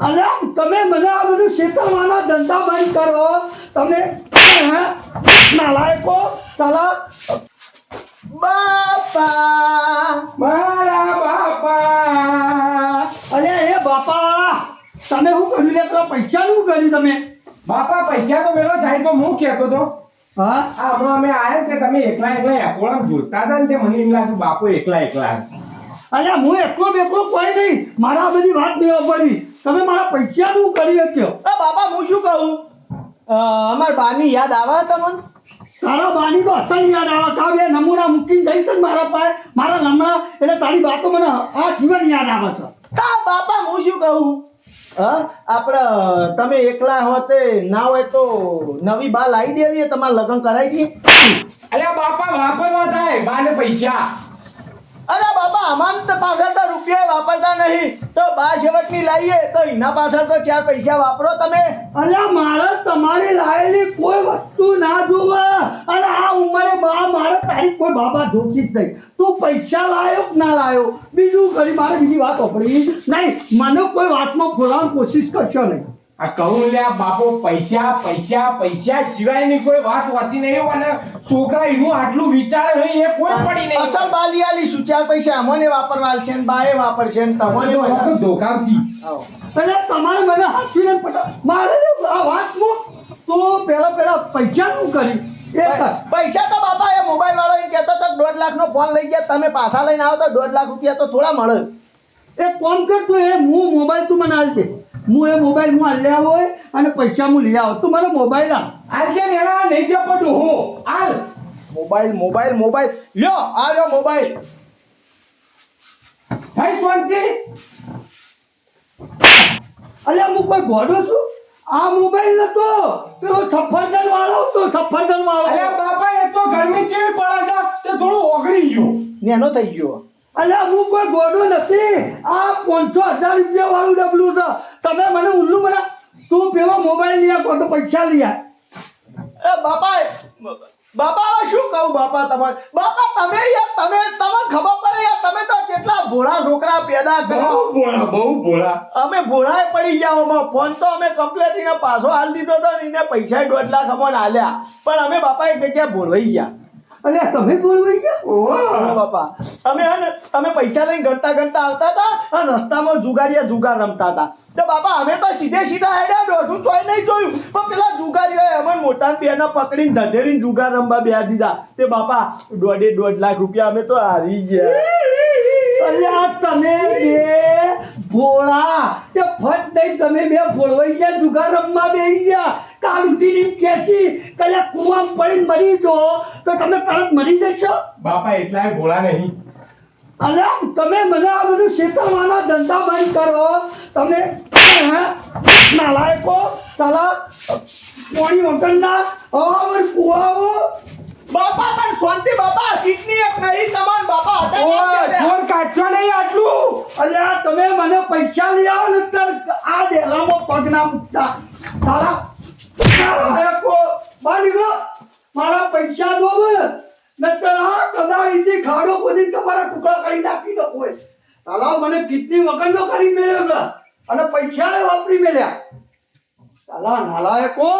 અલ્યા તમે મને આ બધું શેતરવાના ધંધા બંધ કરો. તમે હે? નાલાયકો સલાહ બાપા. મારા બાપા. અરે એ બાપા તમે શું કર્યું લે? પૈસા શું કર્યું તમે? બાપા પૈસા તો મેળો સાહેબ હું કહેતો તો હા? હમણાં અમે આવ્યા કે તમે એકલા એકલા એકોળમ જોતા હતા ને તે મને એમ લાગ્યું બાપુ એકલા એકલા અલ્યા હું એકલો બેકલો કોઈ નહીં. મારા આ બધી વાત નહીં પડી તમે મારા પૈસાનું કરી શક્યો? આ બાપા હું શું કહું? અમારા બાની યાદ આવે તમને? તારા બાની તો અસલ યાદ આવે. કા બે નમૂના મૂકીને જઈશ ને મારા પાસે? મારા નમણા એટલે તારી વાતો મને આ જીવન યાદ આવે છે. તા બાપા હું શું કહું? હા આપણે તમે એકલા હોતે ના હોય તો નવી બા લાવી દેવી તમારે લગ્ન કરાવી દઈએ. અલ્યા બાપા વાપરવા થાય. બાને પૈસા. અરે બાપા અમાર પાછળ તો રૂપિયા વાપરતા નહીં. તો બા શેવટની લાવીએ તો એના પાછળ તો ચાર પૈસા વાપરો તમે. અલ્યા, મારે તમારી લાયેલી કોઈ વસ્તુ ના જોવા. અને આ ઉંમરે બા, મારે તારી કોઈ બાબા જોતી જ નહીં. તું પૈસા લાયો કે ના લાયો? બીજું ઘણી મારે બીજી વાત ઓપડી નહીં. મને કોઈ વાતમાં ખોલવાની કોશિશ કરશો નહીં. આ કહું લ્યા બાપો પૈસા પૈસા પૈસા સિવાયની કોઈ વાત હોતી નહીં અને છોકરા એનું આટલું વિચાર નહીં એ કોઈ પડી નહીં અસલ બાલી આલી શું ચાર પૈસા અમને વાપરવાલ છે ને બાએ વાપરશે ને તમને મને ધોકાવતી. એટલે તમારે મને પટા મારે આ વાતમાં તો પહેલા પહેલા પૈસાનું કરી એ કર. પૈસા તો બાપા એ મોબાઈલ વાળો એમ કહેતો તો દોઢ લાખ નો ફોન લઈ ગયા તમે પાછા લઈને આવો તો દોઢ લાખ રૂપિયા તો થોડા મળે. એ ફોન કર તું એ હું મોબાઈલ તું મને આલ દે. હું એ મોબાઈલ હું આવો હોય અને પૈસા હું લઈ આવો. તું મને મોબાઈલ આપ આજે ને એના નહીં પડું હું. આલ. મોબાઈલ મોબાઈલ મોબાઈલ લ્યો આ લ્યો મોબાઈલ ભાઈ શાંતિ. અલ્યા હું કોઈ ગોડો છું. આ મોબાઈલ નતો. પેલો સફરજન વાળો તો સફરજન વાળો. અલ્યા બાપા એ તો ગરમી ચેવી પડે છે તે થોડું ઓગળી ગયું. નેનો થઈ ગયો. અલ્યા હું કોઈ ગોડો નથી. આ પાંચસો હજાર રૂપિયા વાળું ડબલું છે. તમે મને ઉલ્લુ બના તું પેલો મોબાઈલ લઈ આપ તો પૈસા લઈ એ બાપા બાપા શું કહું બાપા તમારે? બાપા તમે યાર તમે તમને ખબર પડે યાર તમે તો કેટલા ભોળા છોકરા પેદા બહુ ભોળા બહુ ભોળા. અમે ભોળાએ પડી ગયા આમાં ફોન તો અમે કમ્પ્લેટ ને પાછો હાલ દીધો તો એને પૈસા દોઢ લાખ અમને હાલ્યા પણ અમે બાપા એક જગ્યાએ ભોળવાઈ ગયા. અલ્યા તમે બોલવાઈ ગયા? બાપા. અમે હે અમે પૈસા લઈને ગણતા ગણતા આવતા હતા અને રસ્તામાં જુગારીયા જુગાર રમતા હતા. તો બાપા અમે તો સીધે સીધા હેડ્યા દોઢું ચોય નહીં જોયું. પણ પેલા જુગારીઓએ અમને મોટા બેને પકડીને ધધેડીને જુગાર રમવા બે દીધા. તે બાપા દોઢે દોઢ લાખ રૂપિયા અમે તો હારી ગયા. અલ્યા તમે બે ભોળા. તે ફટ દઈ તમે બે ફોળવાઈ ગયા જુગારમમાં બેસી ગયા. કાલ ઉઠીને કેસી કયા પડી પડીને મરી જો. તો તમે તરત મરી જશો? બાપા એટલાય ભોળા નહીં. અલ્યા તમે મને આ બધું શેતરવાના ધંધા બંધ કરો. તમે? નાલાયકો સલા પોણી વગરના અવાવર કુવાઓ. બાપા પણ શાંતિ બાપા કિડની એક નહીં તમાર જોર નહીં આટલું. અલ્યા, તમે મને પૈસા લઈ આવો ને તર આ ડેલામાં પગ ના મૂકતા તારા મારા પૈસા દો નતર આ કદાચ ખાડો ખોદી તમારા ટુકડા કાઢી નાખી દો કોઈ તાલાવ મને કેટલી વખત નો કરી મેલ્યો છે. અને પૈસા વાપરી મેલ્યા. તાલા નાલાયકો.